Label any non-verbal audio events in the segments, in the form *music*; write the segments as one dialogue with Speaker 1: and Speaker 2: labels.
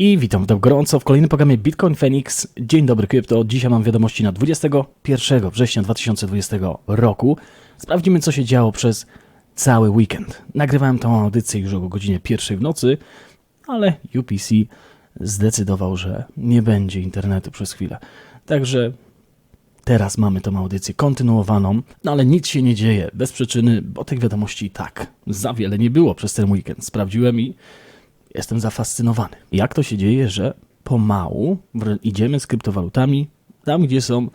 Speaker 1: I witam tak gorąco w kolejnym programie Bitcoin Phoenix. Dzień dobry krypto. Dzisiaj mam wiadomości na 21 września 2020 roku. Sprawdzimy co się działo przez cały weekend. Nagrywałem tą audycję już o godzinie pierwszej w nocy, ale UPC zdecydował, że nie będzie internetu przez chwilę. Także teraz mamy tą audycję kontynuowaną, no ale nic się nie dzieje bez przyczyny, bo tych wiadomości i tak za wiele nie było przez ten weekend. Sprawdziłem i Jestem zafascynowany. Jak to się dzieje, że pomału idziemy z kryptowalutami tam, gdzie są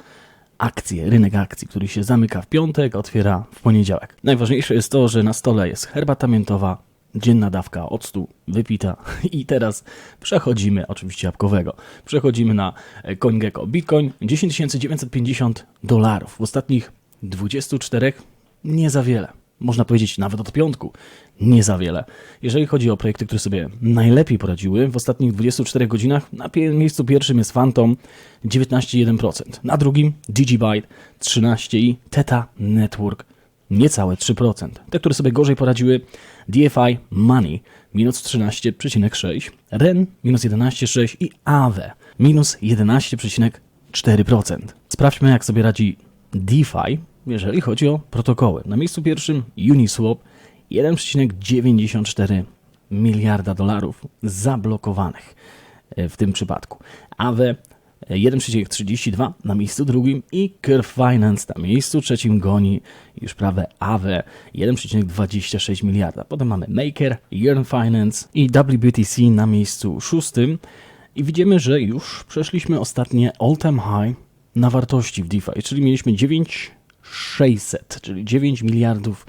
Speaker 1: akcje, rynek akcji, który się zamyka w piątek, otwiera w poniedziałek. Najważniejsze jest to, że na stole jest herbata miętowa, dzienna dawka octu wypita *laughs* i teraz przechodzimy, oczywiście jabłkowego, przechodzimy na CoinGecko. Bitcoin 10 950 dolarów. W ostatnich 24 nie za wiele można powiedzieć nawet od piątku, nie za wiele. Jeżeli chodzi o projekty, które sobie najlepiej poradziły, w ostatnich 24 godzinach na miejscu pierwszym jest Phantom 19,1%, na drugim Digibyte 13% i Theta Network niecałe 3%. Te, które sobie gorzej poradziły, DFI Money minus 13,6%, REN minus 11,6% i AVE minus 11,4%. Sprawdźmy, jak sobie radzi DeFi, jeżeli chodzi o protokoły. Na miejscu pierwszym Uniswap 1,94 miliarda dolarów zablokowanych e, w tym przypadku. AWE 1,32 na miejscu drugim i Curve Finance na miejscu trzecim goni już prawie AWE 1,26 miliarda. Potem mamy Maker, Yearn Finance i WBTC na miejscu szóstym i widzimy, że już przeszliśmy ostatnie all-time high na wartości w DeFi, czyli mieliśmy 9 600, czyli 9 miliardów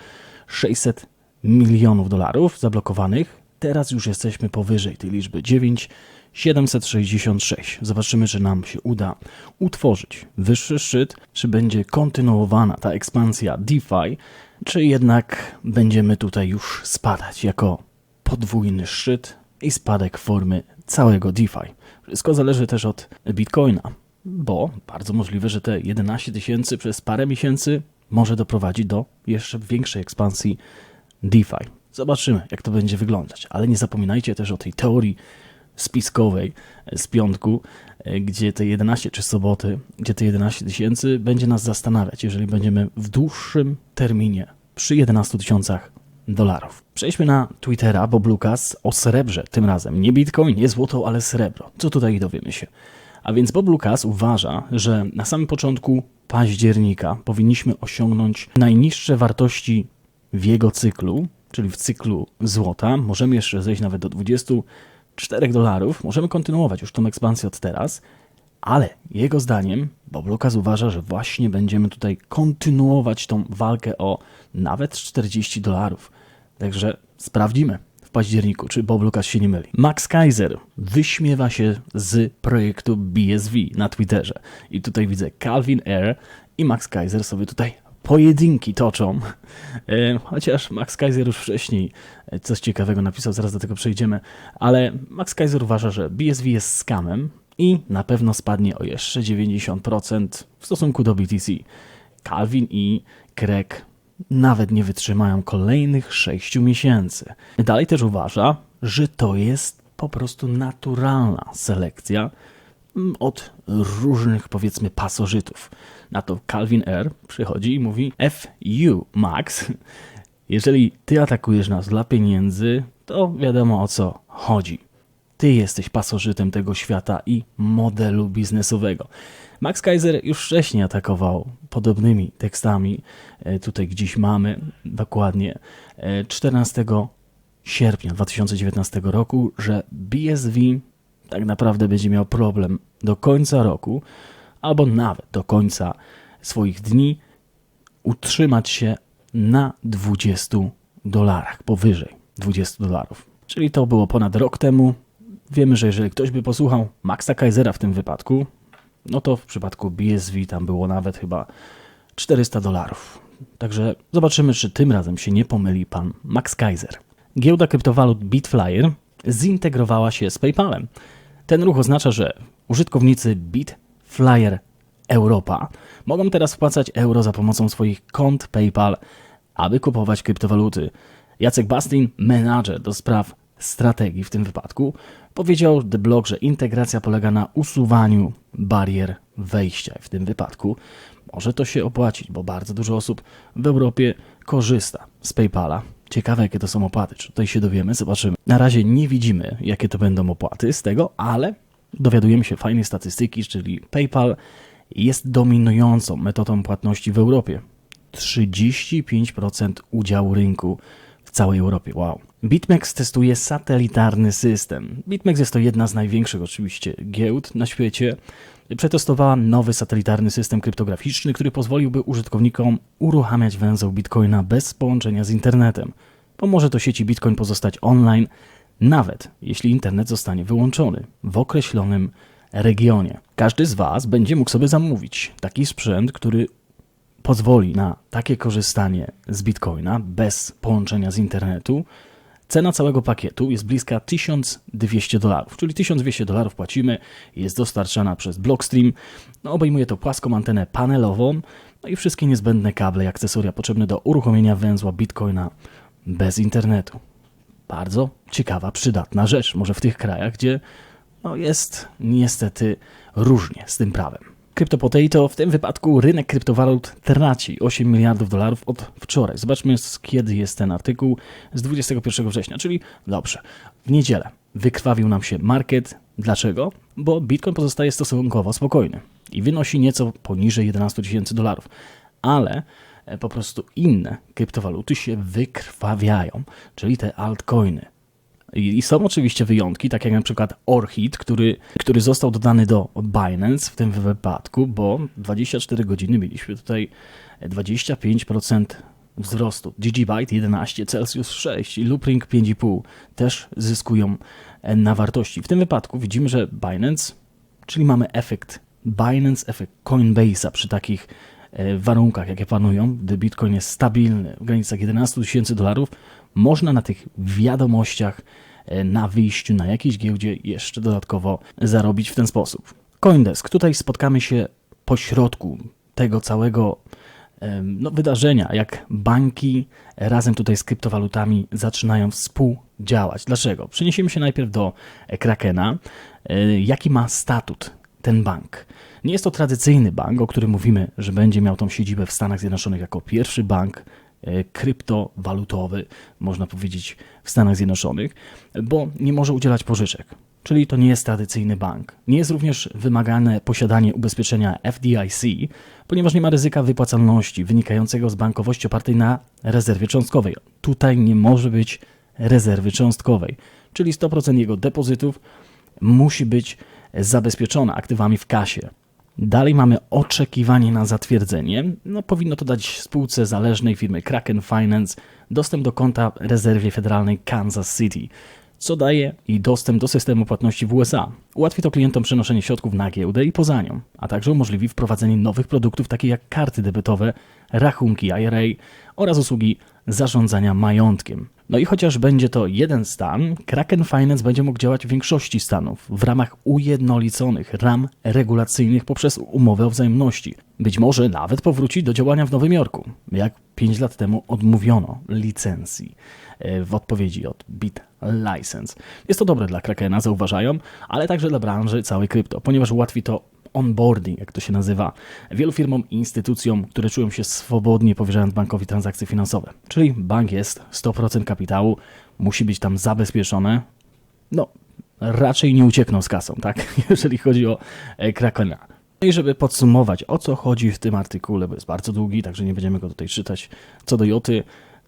Speaker 1: 600 milionów dolarów zablokowanych. Teraz już jesteśmy powyżej tej liczby 9 766. Zobaczymy, czy nam się uda utworzyć wyższy szczyt, czy będzie kontynuowana ta ekspansja DeFi, czy jednak będziemy tutaj już spadać jako podwójny szczyt i spadek formy całego DeFi. Wszystko zależy też od Bitcoina bo bardzo możliwe, że te 11 tysięcy przez parę miesięcy może doprowadzić do jeszcze większej ekspansji DeFi. Zobaczymy, jak to będzie wyglądać, ale nie zapominajcie też o tej teorii spiskowej z piątku, gdzie te 11 czy soboty, gdzie te 11 tysięcy będzie nas zastanawiać, jeżeli będziemy w dłuższym terminie przy 11 tysiącach dolarów. Przejdźmy na Twittera, bo Lucas o srebrze tym razem. Nie bitcoin, nie złoto, ale srebro. Co tutaj dowiemy się? A więc Bob Lucas uważa, że na samym początku października powinniśmy osiągnąć najniższe wartości w jego cyklu, czyli w cyklu złota. Możemy jeszcze zejść nawet do 24 dolarów. Możemy kontynuować już tą ekspansję od teraz, ale jego zdaniem Bob Lucas uważa, że właśnie będziemy tutaj kontynuować tą walkę o nawet 40 dolarów. Także sprawdzimy październiku, czy Bob Lucas się nie myli. Max Kaiser wyśmiewa się z projektu BSV na Twitterze. I tutaj widzę Calvin Air i Max Kaiser sobie tutaj pojedynki toczą. E, chociaż Max Kaiser już wcześniej e, coś ciekawego napisał, zaraz do tego przejdziemy, ale Max Kaiser uważa, że BSV jest skamem i na pewno spadnie o jeszcze 90% w stosunku do BTC. Calvin i Craig nawet nie wytrzymają kolejnych 6 miesięcy. Dalej też uważa, że to jest po prostu naturalna selekcja mm, od różnych, powiedzmy, pasożytów. Na to Calvin R. przychodzi i mówi: FU Max, *laughs* jeżeli ty atakujesz nas dla pieniędzy, to wiadomo o co chodzi. Ty jesteś pasożytem tego świata i modelu biznesowego. Max Kaiser już wcześniej atakował podobnymi tekstami. E, tutaj gdzieś mamy dokładnie 14 e, sierpnia 2019 roku, że BSV tak naprawdę będzie miał problem do końca roku, albo nawet do końca swoich dni, utrzymać się na 20 dolarach, powyżej 20 dolarów. Czyli to było ponad rok temu. Wiemy, że jeżeli ktoś by posłuchał Maxa Kaisera w tym wypadku, no to w przypadku BSV tam było nawet chyba 400 dolarów. Także zobaczymy, czy tym razem się nie pomyli pan Max Kaiser. Giełda kryptowalut Bitflyer zintegrowała się z PayPalem. Ten ruch oznacza, że użytkownicy Bitflyer Europa mogą teraz wpłacać euro za pomocą swoich kont PayPal, aby kupować kryptowaluty. Jacek Bastin, menadżer do spraw strategii w tym wypadku, powiedział The Blog, że integracja polega na usuwaniu barier wejścia. W tym wypadku może to się opłacić, bo bardzo dużo osób w Europie korzysta z PayPala. Ciekawe, jakie to są opłaty. Czy tutaj się dowiemy? Zobaczymy. Na razie nie widzimy, jakie to będą opłaty z tego, ale dowiadujemy się fajnej statystyki, czyli PayPal jest dominującą metodą płatności w Europie. 35% udziału rynku całej Europie. Wow. BitMEX testuje satelitarny system. BitMEX jest to jedna z największych oczywiście giełd na świecie. Przetestowała nowy satelitarny system kryptograficzny, który pozwoliłby użytkownikom uruchamiać węzeł Bitcoina bez połączenia z internetem. Pomoże to sieci Bitcoin pozostać online, nawet jeśli internet zostanie wyłączony w określonym regionie. Każdy z Was będzie mógł sobie zamówić taki sprzęt, który pozwoli na takie korzystanie z Bitcoina bez połączenia z internetu. Cena całego pakietu jest bliska 1200 dolarów, czyli 1200 dolarów płacimy, jest dostarczana przez Blockstream. No, obejmuje to płaską antenę panelową no i wszystkie niezbędne kable i akcesoria potrzebne do uruchomienia węzła Bitcoina bez internetu. Bardzo ciekawa, przydatna rzecz, może w tych krajach, gdzie no, jest niestety różnie z tym prawem. CryptoPotato, w tym wypadku rynek kryptowalut traci 8 miliardów dolarów od wczoraj. Zobaczmy, kiedy jest ten artykuł, z 21 września, czyli dobrze, w niedzielę wykrwawił nam się market. Dlaczego? Bo Bitcoin pozostaje stosunkowo spokojny i wynosi nieco poniżej 11 tysięcy dolarów, ale e, po prostu inne kryptowaluty się wykrwawiają, czyli te altcoiny. I są oczywiście wyjątki, tak jak na przykład Orchid, który, który został dodany do Binance w tym wypadku, bo 24 godziny mieliśmy tutaj 25% wzrostu. Gigabyte 11, Celsius 6 i Loopring 5,5 też zyskują na wartości. W tym wypadku widzimy, że Binance, czyli mamy efekt Binance, efekt Coinbase'a przy takich e, warunkach, jakie panują, gdy Bitcoin jest stabilny w granicach 11 tysięcy dolarów, można na tych wiadomościach e, na wyjściu na jakiejś giełdzie jeszcze dodatkowo zarobić w ten sposób. Coindesk, tutaj spotkamy się po środku tego całego no, wydarzenia, jak banki razem tutaj z kryptowalutami zaczynają współdziałać. Dlaczego? Przeniesiemy się najpierw do Krakena. E, jaki ma statut ten bank? Nie jest to tradycyjny bank, o którym mówimy, że będzie miał tą siedzibę w Stanach Zjednoczonych jako pierwszy bank E, kryptowalutowy, można powiedzieć, w Stanach Zjednoczonych, bo nie może udzielać pożyczek. Czyli to nie jest tradycyjny bank. Nie jest również wymagane posiadanie ubezpieczenia FDIC, ponieważ nie ma ryzyka wypłacalności wynikającego z bankowości opartej na rezerwie cząstkowej. Tutaj nie może być rezerwy cząstkowej, czyli 100% jego depozytów musi być zabezpieczone aktywami w kasie. Dalej mamy oczekiwanie na zatwierdzenie. No, powinno to dać spółce zależnej firmy Kraken Finance dostęp do konta rezerwie federalnej Kansas City, co daje i dostęp do systemu płatności w USA. Ułatwi to klientom przenoszenie środków na giełdę i poza nią, a także umożliwi wprowadzenie nowych produktów takich jak karty debetowe, rachunki IRA oraz usługi zarządzania majątkiem. No i chociaż będzie to jeden stan, Kraken Finance będzie mógł działać w większości stanów w ramach ujednoliconych ram regulacyjnych poprzez umowę o wzajemności. Być może nawet powróci do działania w Nowym Jorku, jak 5 lat temu odmówiono licencji e, w odpowiedzi od Bit License. Jest to dobre dla Krakena, zauważają, ale także dla branży całej krypto, ponieważ ułatwi to onboarding, jak to się nazywa, wielu firmom i instytucjom, które czują się swobodnie powierzając bankowi transakcje finansowe. Czyli bank jest 100% kapitału, musi być tam zabezpieczone. No, raczej nie uciekną z kasą, tak? *laughs* Jeżeli chodzi o e, Krakena. No i żeby podsumować, o co chodzi w tym artykule, bo jest bardzo długi, także nie będziemy go tutaj czytać co do Joty,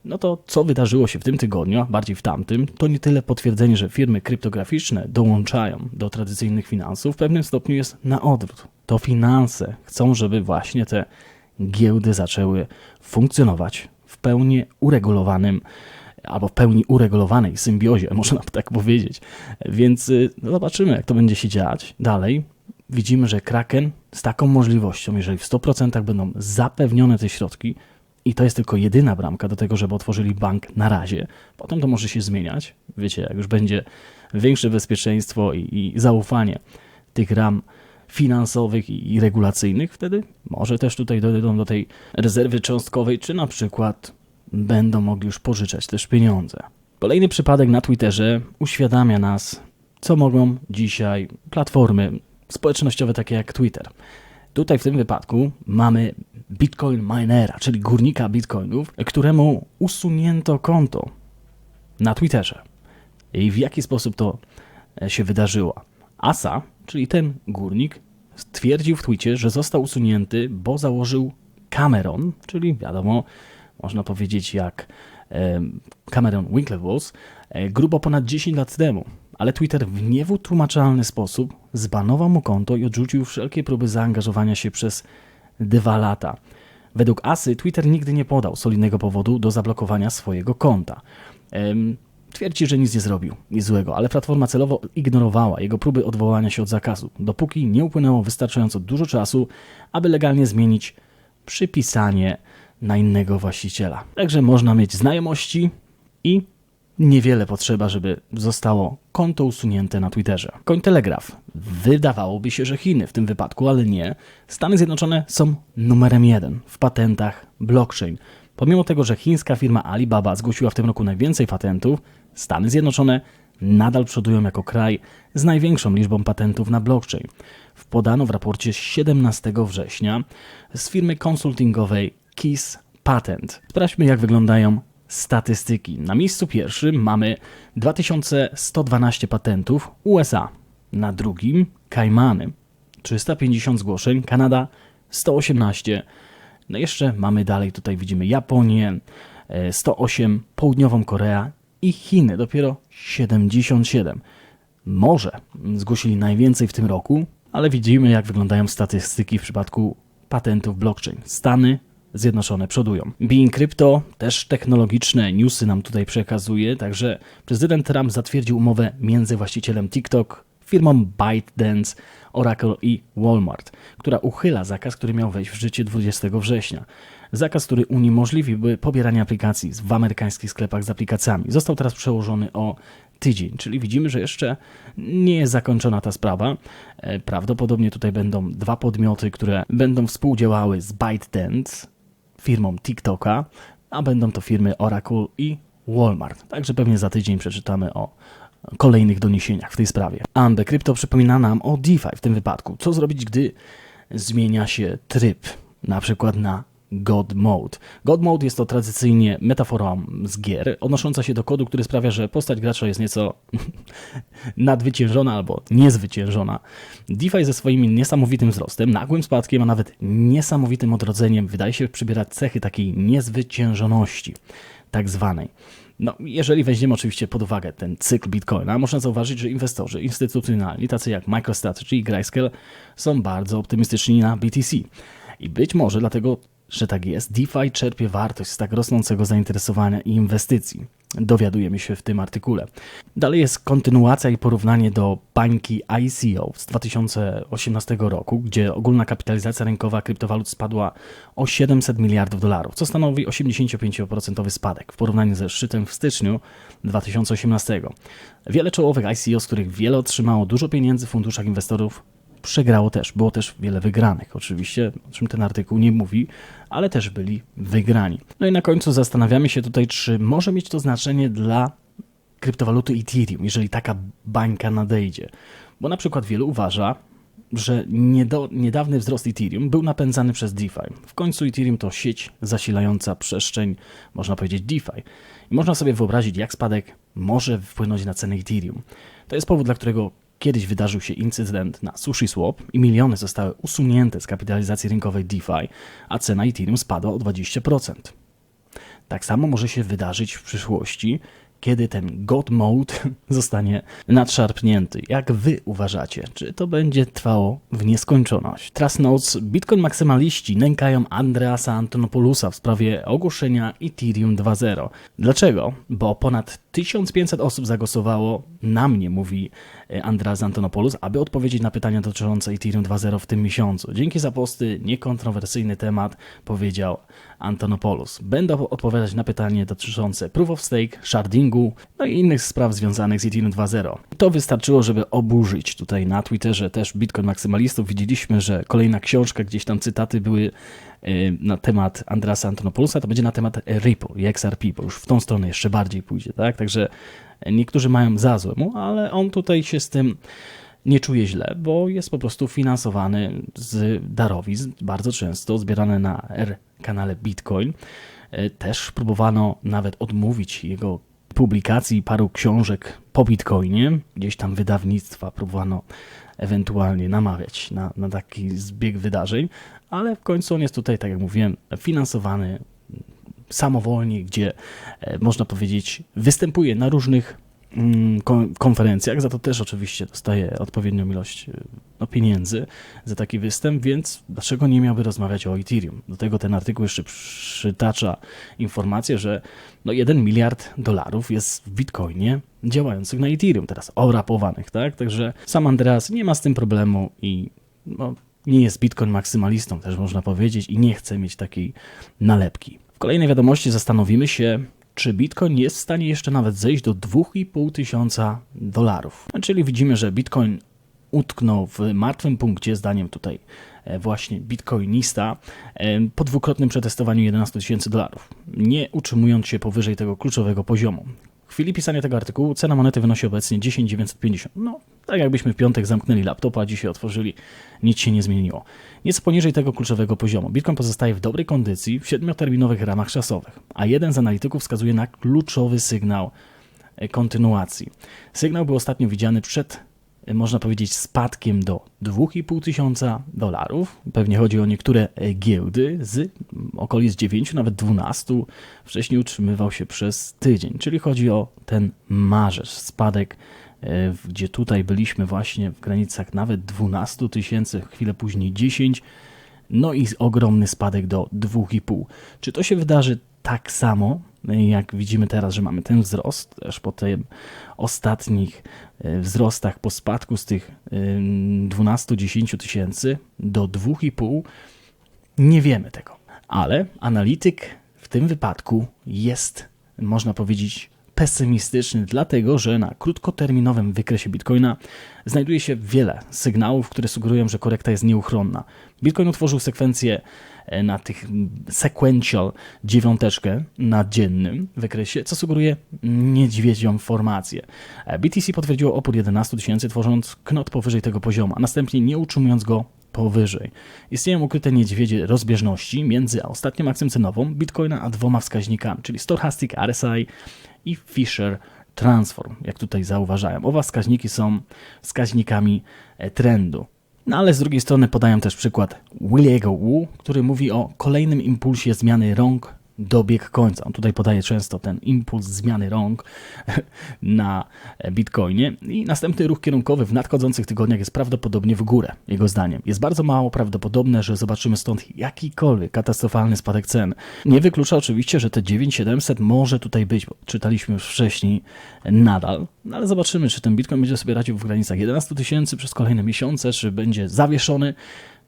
Speaker 1: no to co wydarzyło się w tym tygodniu, a bardziej w tamtym, to nie tyle potwierdzenie, że firmy kryptograficzne dołączają do tradycyjnych finansów, w pewnym stopniu jest na odwrót. To finanse chcą, żeby właśnie te giełdy zaczęły funkcjonować w pełni uregulowanym albo w pełni uregulowanej symbiozie, *laughs* można tak powiedzieć. Więc no zobaczymy, jak to będzie się dziać dalej. widzimy, że Kraken z taką możliwością, jeżeli w 100% będą zapewnione te środki, i to jest tylko jedyna bramka do tego, żeby otworzyli bank na razie. Potem to może się zmieniać. Wiecie, jak już będzie większe bezpieczeństwo i, i zaufanie tych ram finansowych i, regulacyjnych, wtedy może też tutaj dojdą do tej rezerwy cząstkowej, czy na przykład będą mogli już pożyczać też pieniądze. Kolejny przypadek na Twitterze uświadamia nas, co mogą dzisiaj platformy społecznościowe takie jak Twitter. Tutaj w tym wypadku mamy Bitcoin minera, czyli górnika bitcoinów, któremu usunięto konto na Twitterze. I w jaki sposób to e, się wydarzyło? Asa, czyli ten górnik, stwierdził w Twicie, że został usunięty, bo założył Cameron, czyli wiadomo, można powiedzieć jak Cameron Winklevoss, e, grubo ponad 10 lat temu. Ale Twitter w niewytłumaczalny sposób zbanował mu konto i odrzucił wszelkie próby zaangażowania się przez dwa lata. Według Asy Twitter nigdy nie podał solidnego powodu do zablokowania swojego konta. Em, Twierdzi, że nic nie zrobił, nic złego, ale platforma celowo ignorowała jego próby odwołania się od zakazu, dopóki nie upłynęło wystarczająco dużo czasu, aby legalnie zmienić przypisanie na innego właściciela. Także można mieć znajomości i niewiele potrzeba, żeby zostało konto usunięte na Twitterze. Cointelegraph. Wydawałoby się, że Chiny w tym wypadku, ale nie. Stany Zjednoczone są numerem jeden w patentach blockchain. Pomimo tego, że chińska firma Alibaba zgłosiła w tym roku najwięcej patentów, Stany Zjednoczone nadal przodują jako kraj z największą liczbą patentów na blockchain. Podano w raporcie z 17 września z firmy konsultingowej KISS Patent. Sprawdźmy, jak wyglądają statystyki. Na miejscu pierwszym mamy 2112 patentów USA. Na drugim Kajmany 350 zgłoszeń, Kanada 118. No jeszcze mamy dalej, tutaj widzimy Japonię, e, 108, Południową Koreę i Chiny, dopiero 77. Może zgłosili najwięcej w tym roku, ale widzimy, jak wyglądają statystyki w przypadku patentów blockchain. Stany Zjednoczone przodują. Being Crypto też technologiczne newsy nam tutaj przekazuje, także prezydent Trump zatwierdził umowę między właścicielem TikTok, firmą ByteDance, Oracle i Walmart, która uchyla zakaz, który miał wejść w życie 20 września. Zakaz, który uniemożliwiłby pobieranie aplikacji w amerykańskich sklepach z aplikacjami, został teraz przełożony o tydzień, czyli widzimy, że jeszcze nie jest zakończona ta sprawa. E, Prawdopodobnie tutaj będą dwa podmioty, które będą współdziałały z ByteDance, firmą TikToka, a będą to firmy Oracle i Walmart. Także pewnie za tydzień przeczytamy o kolejnych doniesieniach w tej sprawie. Ambe Crypto przypomina nam o DeFi w tym wypadku. Co zrobić, gdy zmienia się tryb, na przykład na God Mode. God Mode jest to tradycyjnie metafora z gier, odnosząca się do kodu, który sprawia, że postać gracza jest nieco *laughs* nadwyciężona albo niezwyciężona. DeFi ze swoim niesamowitym wzrostem, nagłym spadkiem, a nawet niesamowitym odrodzeniem wydaje się przybierać cechy takiej niezwyciężoności, tak zwanej. No, jeżeli weźmiemy oczywiście pod uwagę ten cykl Bitcoina, można zauważyć, że inwestorzy instytucjonalni, tacy jak MicroStrategy i Grayscale, są bardzo optymistyczni na BTC. I być może dlatego, że tak jest, DeFi czerpie wartość z tak rosnącego zainteresowania i inwestycji. Dowiadujemy się w tym artykule. Dalej jest kontynuacja i porównanie do bańki ICO z 2018 roku, gdzie ogólna kapitalizacja rynkowa kryptowalut spadła o 700 miliardów dolarów, co stanowi 85% spadek w porównaniu ze szczytem w styczniu 2018. Wiele czołowych ICO, z których wiele otrzymało dużo pieniędzy w funduszach inwestorów, przegrało też. Było też wiele wygranych, oczywiście, o czym ten artykuł nie mówi, ale też byli wygrani. No i na końcu zastanawiamy się tutaj, czy może mieć to znaczenie dla kryptowaluty Ethereum, jeżeli taka bańka nadejdzie. Bo na przykład wielu uważa, że niedo, niedawny wzrost Ethereum był napędzany przez DeFi. W końcu Ethereum to sieć zasilająca przestrzeń, można powiedzieć, DeFi. I można sobie wyobrazić, jak spadek może wpłynąć na cenę Ethereum. To jest powód, dla którego kiedyś wydarzył się incydent na SushiSwap i miliony zostały usunięte z kapitalizacji rynkowej DeFi, a cena Ethereum spadła o 20%. Tak samo może się wydarzyć w przyszłości, kiedy ten God Mode *laughs* zostanie nadszarpnięty. Jak wy uważacie? Czy to będzie trwało w nieskończoność? Trust Notes, Bitcoin maksymaliści nękają Andreasa Antonopoulosa w sprawie ogłoszenia Ethereum 2.0. Dlaczego? Bo ponad 1500 osób zagłosowało na mnie, mówi e, Andreas Antonopoulos, aby odpowiedzieć na pytania dotyczące Ethereum 2.0 w tym miesiącu. Dzięki za posty, niekontrowersyjny temat, powiedział Antonopoulos. Będę odpowiadać na pytanie dotyczące Proof of Stake, shardingu, no i innych spraw związanych z Ethereum 2.0. To wystarczyło, żeby oburzyć tutaj na Twitterze też Bitcoin maksymalistów. Widzieliśmy, że kolejna książka, gdzieś tam cytaty były e, na temat Andrasa Antonopoulosa, to będzie na temat Ripple i XRP, bo już w tą stronę jeszcze bardziej pójdzie, tak? Także niektórzy mają za złe mu, ale on tutaj się z tym nie czuje źle, bo jest po prostu finansowany z darowizn, bardzo często zbierane na R kanale Bitcoin. E, Też próbowano nawet odmówić jego publikacji paru książek po Bitcoinie. Gdzieś tam wydawnictwa próbowano ewentualnie namawiać na, na taki zbieg wydarzeń, ale w końcu on jest tutaj, tak jak mówiłem, finansowany samowolnie, gdzie e, można powiedzieć występuje na różnych mm, kon- konferencjach, za to też oczywiście dostaje odpowiednią ilość e, no, pieniędzy za taki występ, więc dlaczego nie miałby rozmawiać o Ethereum? Do tego ten artykuł jeszcze przytacza informację, że no 1 miliard dolarów jest w Bitcoinie działających na Ethereum, teraz orapowanych, tak? Także sam Andreas nie ma z tym problemu i no, nie jest Bitcoin maksymalistą, też można powiedzieć, i nie chce mieć takiej nalepki. W kolejnej wiadomości zastanowimy się, czy Bitcoin jest w stanie jeszcze nawet zejść do 2,5 tysiąca dolarów. Czyli widzimy, że Bitcoin utknął w martwym punkcie, zdaniem tutaj e, właśnie bitcoinista, e, po dwukrotnym przetestowaniu 11 tysięcy dolarów, nie utrzymując się powyżej tego kluczowego poziomu. W chwili pisania tego artykułu cena monety wynosi obecnie 10,950. No, tak jakbyśmy w piątek zamknęli laptopa, a dzisiaj otworzyli, nic się nie zmieniło. Nieco poniżej tego kluczowego poziomu. Bitcoin pozostaje w dobrej kondycji w siedmioterminowych ramach czasowych, a jeden z analityków wskazuje na kluczowy sygnał kontynuacji. Sygnał był ostatnio widziany przed, można powiedzieć, spadkiem do 2,5 tysiąca dolarów. Pewnie chodzi o niektóre e, giełdy z okolic 9, nawet 12. Wcześniej utrzymywał się przez tydzień, czyli chodzi o ten marzec, spadek e, gdzie tutaj byliśmy właśnie w granicach nawet 12 tysięcy, chwilę później 10, no i ogromny spadek do 2,5. Czy to się wydarzy tak samo, jak widzimy teraz, że mamy ten wzrost, też po tym ostatnich e, wzrostach, po spadku z tych e, 12-10 tysięcy do 2,5? Nie wiemy tego. Ale analityk w tym wypadku jest, można powiedzieć, pesymistyczny, dlatego że na krótkoterminowym wykresie Bitcoina znajduje się wiele sygnałów, które sugerują, że korekta jest nieuchronna. Bitcoin utworzył sekwencję e, na tych sequential dziewiąteczkę na dziennym wykresie, co sugeruje niedźwiedzią formację. E, BTC potwierdziło opór 11 tysięcy, tworząc knot powyżej tego poziomu, a następnie nie utrzymując go powyżej. Istnieją ukryte niedźwiedzie rozbieżności między ostatnią akcją cenową Bitcoina a dwoma wskaźnikami, czyli Stochastic RSI i Fisher Transform, jak tutaj zauważałem. Oba wskaźniki są wskaźnikami e, trendu. No ale z drugiej strony podają też przykład Williego Wu, który mówi o kolejnym impulsie zmiany rąk dobieg końca. On tutaj podaje często ten impuls zmiany rąk *laughs* na Bitcoinie i następny ruch kierunkowy w nadchodzących tygodniach jest prawdopodobnie w górę, jego zdaniem. Jest bardzo mało prawdopodobne, że zobaczymy stąd jakikolwiek katastrofalny spadek cen. Nie wyklucza oczywiście, że te 9700 może tutaj być, bo czytaliśmy już wcześniej nadal, no ale zobaczymy, czy ten Bitcoin będzie sobie radził w granicach 11 tysięcy przez kolejne miesiące, czy będzie zawieszony,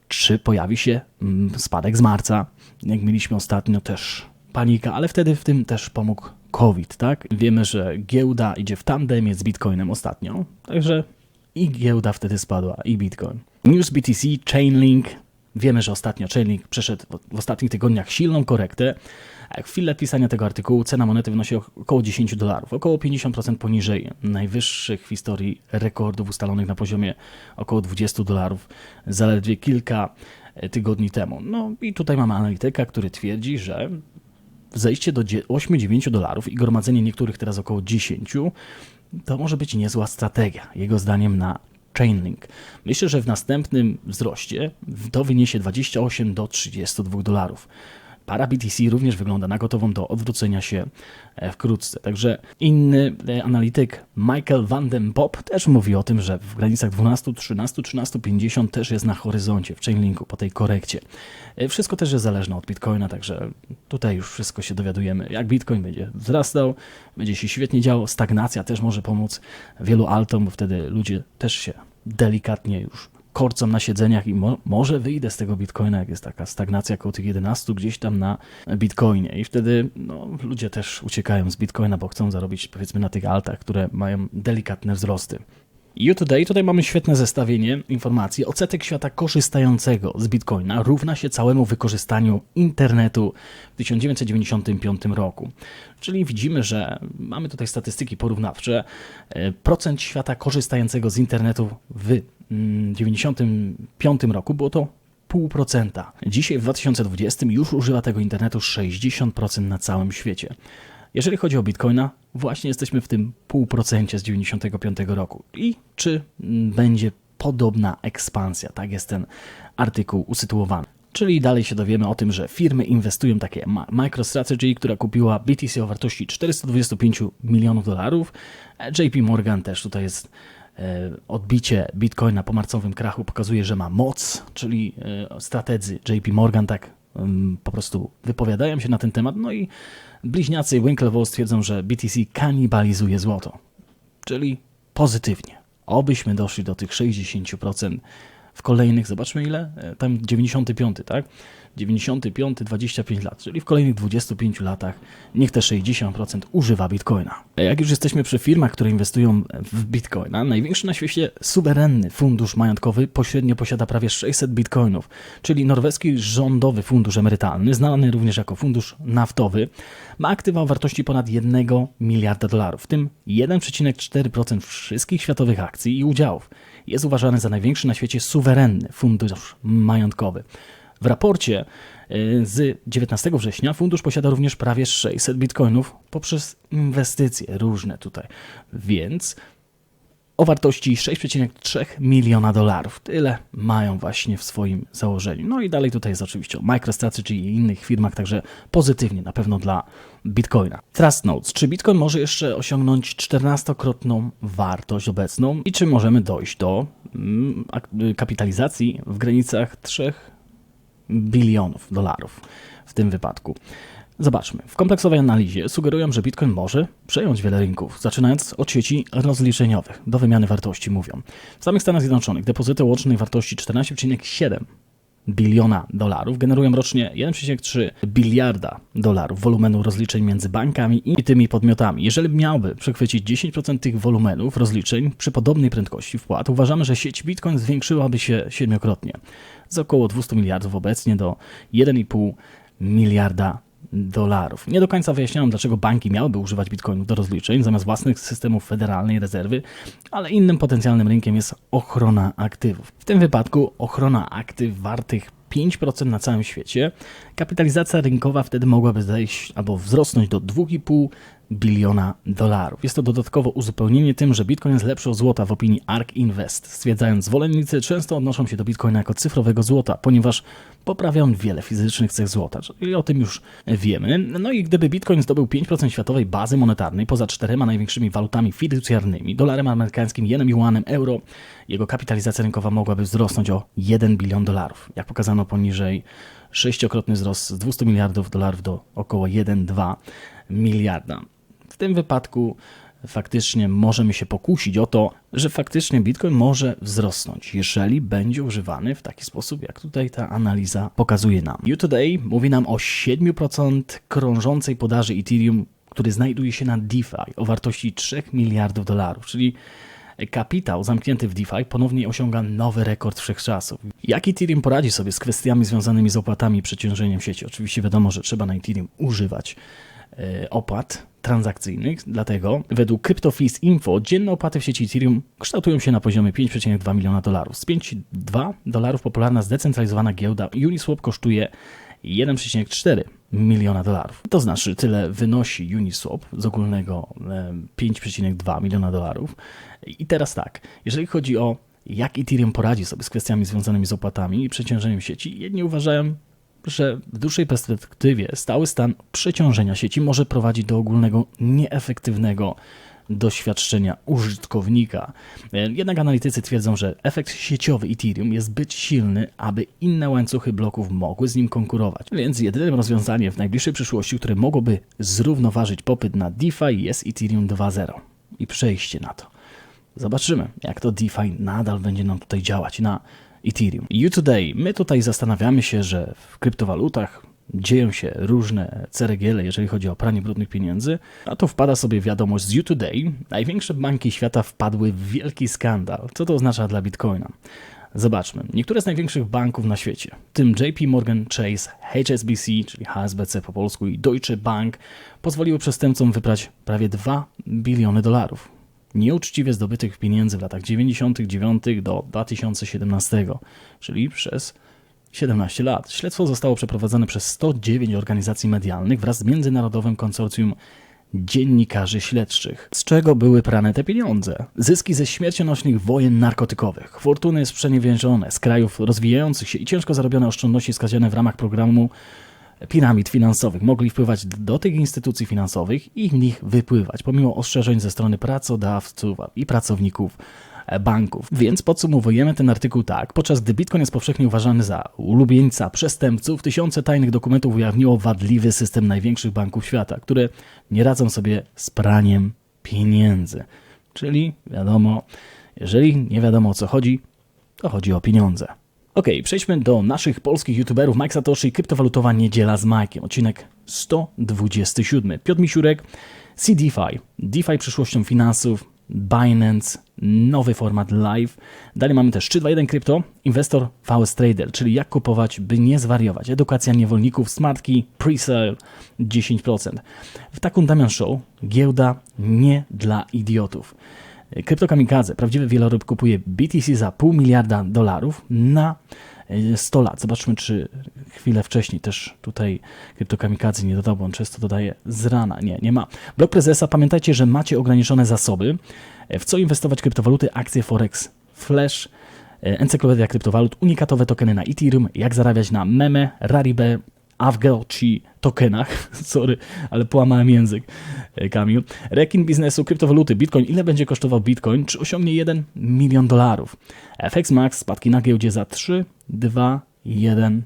Speaker 1: czy pojawi się mm, spadek z marca, jak mieliśmy ostatnio też panika, ale wtedy w tym też pomógł COVID, tak? Wiemy, że giełda idzie w tandemie z Bitcoinem ostatnio, także i giełda wtedy spadła, i Bitcoin. News BTC, Chainlink. Wiemy, że ostatnio Chainlink przeszedł w- ostatnich tygodniach silną korektę. A chwilę pisania tego artykułu cena monety wynosi około 10 dolarów, około 50% poniżej najwyższych w historii rekordów ustalonych na poziomie około 20 dolarów zaledwie kilka e, tygodni temu. No i tutaj mamy analityka, który twierdzi, że zejście do dzie- 8-9 dolarów i gromadzenie niektórych teraz około 10 to może być niezła strategia, jego zdaniem na Chainlink. Myślę, że w następnym wzroście to wyniesie 28 do 32 dolarów. Para BTC również wygląda na gotową do odwrócenia się e, wkrótce. Także inny e, analityk Michael Van den też mówi o tym, że w granicach 12, 13, 13, 50 też jest na horyzoncie w Chainlinku po tej korekcie. E, Wszystko też jest zależne od Bitcoina, także tutaj już wszystko się dowiadujemy. Jak Bitcoin będzie wzrastał, będzie się świetnie działo, stagnacja też może pomóc wielu altom, bo wtedy ludzie też się delikatnie już korcą na siedzeniach i mo może wyjdę z tego Bitcoina, jak jest taka stagnacja koło tych 11 gdzieś tam na Bitcoinie i wtedy no, ludzie też uciekają z Bitcoina, bo chcą zarobić powiedzmy na tych altach, które mają delikatne wzrosty. You Today, tutaj mamy świetne zestawienie informacji. Odsetek świata korzystającego z Bitcoina równa się całemu wykorzystaniu internetu w 1995 roku. Czyli widzimy, że mamy tutaj statystyki porównawcze. E, Procent świata korzystającego z internetu w 1995 roku było to 0,5%. Dzisiaj w 2020 już używa tego internetu 60% na całym świecie. Jeżeli chodzi o Bitcoina, właśnie jesteśmy w tym pół procencie z 95 roku. I czy mm, będzie podobna ekspansja? Tak jest ten artykuł usytuowany. Czyli dalej się dowiemy o tym, że firmy inwestują takie MicroStrategy, która kupiła BTC o wartości 425 milionów dolarów. E, JP Morgan też tutaj jest odbicie Bitcoina po marcowym krachu pokazuje, że ma moc, czyli e, strategzy JP Morgan tak em, po prostu wypowiadają się na ten temat. No i bliźniacy Winklevoss twierdzą, że BTC kanibalizuje złoto, czyli pozytywnie. Obyśmy doszli do tych 60% w kolejnych, zobaczmy ile, E, tam 95, tak? 95, 25 lat, czyli w kolejnych 25 latach niech te 60% używa Bitcoina. Jak już jesteśmy przy firmach, które inwestują w Bitcoina, największy na świecie suwerenny fundusz majątkowy pośrednio posiada prawie 600 Bitcoinów, czyli norweski rządowy fundusz emerytalny, znany również jako fundusz naftowy, ma aktywa o wartości ponad 1 miliarda dolarów, w tym 1,4% wszystkich światowych akcji i udziałów. Jest uważany za największy na świecie suwerenny fundusz majątkowy. W raporcie y, z 19 września fundusz posiada również prawie 600 bitcoinów poprzez inwestycje różne tutaj. Więc o wartości 6,3 miliona dolarów. Tyle mają właśnie w swoim założeniu. No i dalej tutaj jest oczywiście o MicroStrategy i innych firmach, także pozytywnie na pewno dla Bitcoina. Trust Notes. Czy Bitcoin może jeszcze osiągnąć 14-krotną wartość obecną i czy możemy dojść do mm, kapitalizacji w granicach 3 bilionów dolarów w tym wypadku. Zobaczmy. W kompleksowej analizie sugerują, że Bitcoin może przejąć wiele rynków, zaczynając od sieci rozliczeniowych do wymiany wartości, mówią. W samych Stanach Zjednoczonych depozyty łącznej wartości 14,7 biliona dolarów generują rocznie 1,3 biliarda dolarów wolumenu rozliczeń między bankami i tymi podmiotami. Jeżeli miałby przechwycić 10% tych wolumenów rozliczeń przy podobnej prędkości wpłat, uważamy, że sieć Bitcoin zwiększyłaby się siedmiokrotnie z około 200 miliardów obecnie do 1,5 miliarda dolarów. Nie do końca wyjaśniałem, dlaczego banki miałyby używać bitcoinów do rozliczeń zamiast własnych systemów federalnej rezerwy, ale innym potencjalnym rynkiem jest ochrona aktywów. W tym wypadku ochrona aktyw wartych 5% na całym świecie, kapitalizacja rynkowa wtedy mogłaby zejść albo wzrosnąć do 2,5 biliona dolarów. Jest to dodatkowo uzupełnienie tym, że Bitcoin jest lepszy od złota w opinii ARK Invest. Stwierdzając, zwolennicy często odnoszą się do Bitcoina jako cyfrowego złota, ponieważ poprawia on wiele fizycznych cech złota, czyli o tym już wiemy. No i gdyby Bitcoin zdobył 5% światowej bazy monetarnej poza czterema największymi walutami fiducjarnymi, dolarem amerykańskim, jenem, juanem, euro, jego kapitalizacja rynkowa mogłaby wzrosnąć o 1 bilion dolarów. Jak pokazano poniżej, sześciokrotny wzrost z 200 miliardów dolarów do około 1,2 miliarda. Tym wypadku faktycznie możemy się pokusić o to, że faktycznie Bitcoin może wzrosnąć, jeżeli będzie używany w taki sposób, jak tutaj ta analiza pokazuje nam. You Today mówi nam o 7% krążącej podaży Ethereum, który znajduje się na DeFi o wartości 3 miliardów dolarów, czyli kapitał zamknięty w DeFi ponownie osiąga nowy rekord wszechczasów. Jak Ethereum poradzi sobie z kwestiami związanymi z opłatami i przeciążeniem sieci? Oczywiście wiadomo, że trzeba na Ethereum używać opłat transakcyjnych, dlatego według CryptoFees Info dzienne opłaty w sieci Ethereum kształtują się na poziomie 5,2 miliona dolarów. Z 5,2 dolarów popularna zdecentralizowana giełda Uniswap kosztuje 1,4 miliona dolarów. To znaczy tyle wynosi Uniswap z ogólnego e, 5,2 miliona dolarów. I teraz tak, jeżeli chodzi o jak Ethereum poradzi sobie z kwestiami związanymi z opłatami i przeciążeniem sieci, jedni uważają, że w dłuższej perspektywie stały stan przeciążenia sieci może prowadzić do ogólnego nieefektywnego doświadczenia użytkownika. E, Jednak analitycy twierdzą, że efekt sieciowy Ethereum jest zbyt silny, aby inne łańcuchy bloków mogły z nim konkurować. Więc jedynym rozwiązaniem w najbliższej przyszłości, które mogłoby zrównoważyć popyt na DeFi jest Ethereum 2.0 i przejście na to. Zobaczymy, jak to DeFi nadal będzie nam tutaj działać na Ethereum. You Today, my tutaj zastanawiamy się, że w kryptowalutach dzieją się różne ceregiele, jeżeli chodzi o pranie brudnych pieniędzy, a to wpada sobie wiadomość z You Today. Największe banki świata wpadły w wielki skandal. Co to oznacza dla Bitcoina? Zobaczmy. Niektóre z największych banków na świecie, w tym JP Morgan Chase, HSBC, czyli HSBC po polsku i Deutsche Bank, pozwoliły przestępcom wyprać prawie 2 biliony dolarów nieuczciwie zdobytych pieniędzy w latach 99 do 2017, czyli przez 17 lat. Śledztwo zostało przeprowadzone przez 109 organizacji medialnych wraz z międzynarodowym konsorcjum dziennikarzy śledczych. Z czego były prane te pieniądze? Zyski ze śmiercionośnych wojen narkotykowych, fortuny sprzeniewierzone z krajów rozwijających się i ciężko zarobione oszczędności skazione w ramach programu piramid finansowych mogli wpływać do tych instytucji finansowych i w nich wypływać, pomimo ostrzeżeń ze strony pracodawców i pracowników e, banków. Więc podsumowujemy ten artykuł tak. Podczas gdy Bitcoin jest powszechnie uważany za ulubieńca przestępców, tysiące tajnych dokumentów ujawniło wadliwy system największych banków świata, które nie radzą sobie z praniem pieniędzy. Czyli wiadomo, jeżeli nie wiadomo o co chodzi, to chodzi o pieniądze. Okej, przejdźmy do naszych polskich youtuberów. Mike Satoshi, kryptowalutowa niedziela z Mike'iem. Odcinek 127. Piotr Misiurek, CDFI, DeFi przyszłością finansów, Binance, nowy format live. Dalej mamy też 321 Krypto, inwestor VS Trader, czyli jak kupować, by nie zwariować. Edukacja niewolników, smartki, pre-sale 10%. W taką Damian Show, giełda nie dla idiotów. Kryptokamikadze, prawdziwy wieloryb kupuje BTC za pół miliarda dolarów na e, 100 lat. Zobaczmy, czy chwilę wcześniej też tutaj kryptokamikadze nie dodał, bo on często dodaje z rana. Nie, nie ma. Blok prezesa, pamiętajcie, że macie ograniczone zasoby. E, W co inwestować kryptowaluty, akcje Forex, Flash, e, encyklopedia kryptowalut, unikatowe tokeny na Ethereum, jak zarabiać na meme, Rarible, Avgelci tokenach, *laughs* sorry, ale połamałem język, e, Kamil. Rekin biznesu, kryptowaluty, Bitcoin, ile będzie kosztował Bitcoin, czy osiągnie 1 milion dolarów? FX Max, spadki na giełdzie za 3, 2, 1,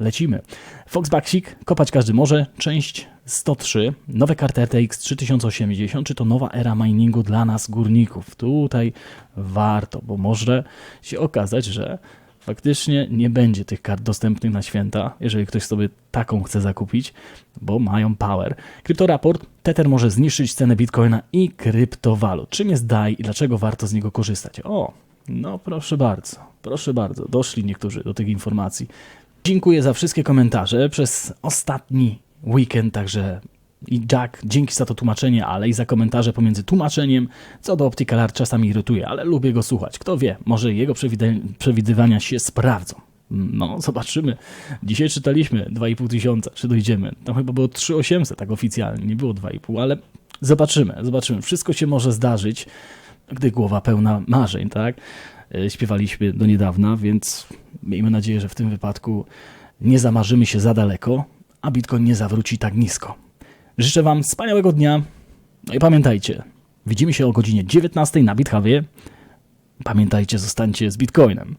Speaker 1: lecimy. Foxbacksik, kopać każdy może, część 103, nowe karty RTX 3080, czy to nowa era miningu dla nas górników? Tutaj warto, bo może się okazać, że faktycznie nie będzie tych kart dostępnych na święta, jeżeli ktoś sobie taką chce zakupić, bo mają power. Kryptoraport, Tether może zniszczyć cenę Bitcoina i kryptowalut. Czym jest DAI i dlaczego warto z niego korzystać? O, no proszę bardzo, proszę bardzo, doszli niektórzy do tych informacji. Dziękuję za wszystkie komentarze przez ostatni weekend, także i Jack, dzięki za to tłumaczenie, ale i za komentarze pomiędzy tłumaczeniem. Co do Optical Art czasami irytuje, ale lubię go słuchać. Kto wie, może jego przewidywania się sprawdzą. No, zobaczymy. Dzisiaj czytaliśmy 2,5 tysiąca, czy dojdziemy. Tam chyba było 3800, tak oficjalnie, nie było 2,5, ale zobaczymy, zobaczymy. Wszystko się może zdarzyć, gdy głowa pełna marzeń, tak? E, Śpiewaliśmy do niedawna, więc miejmy nadzieję, że w tym wypadku nie zamarzymy się za daleko, a Bitcoin nie zawróci tak nisko. Życzę Wam wspaniałego dnia. No i pamiętajcie, widzimy się o godzinie 19 na BitHubie. Pamiętajcie, zostańcie z Bitcoinem.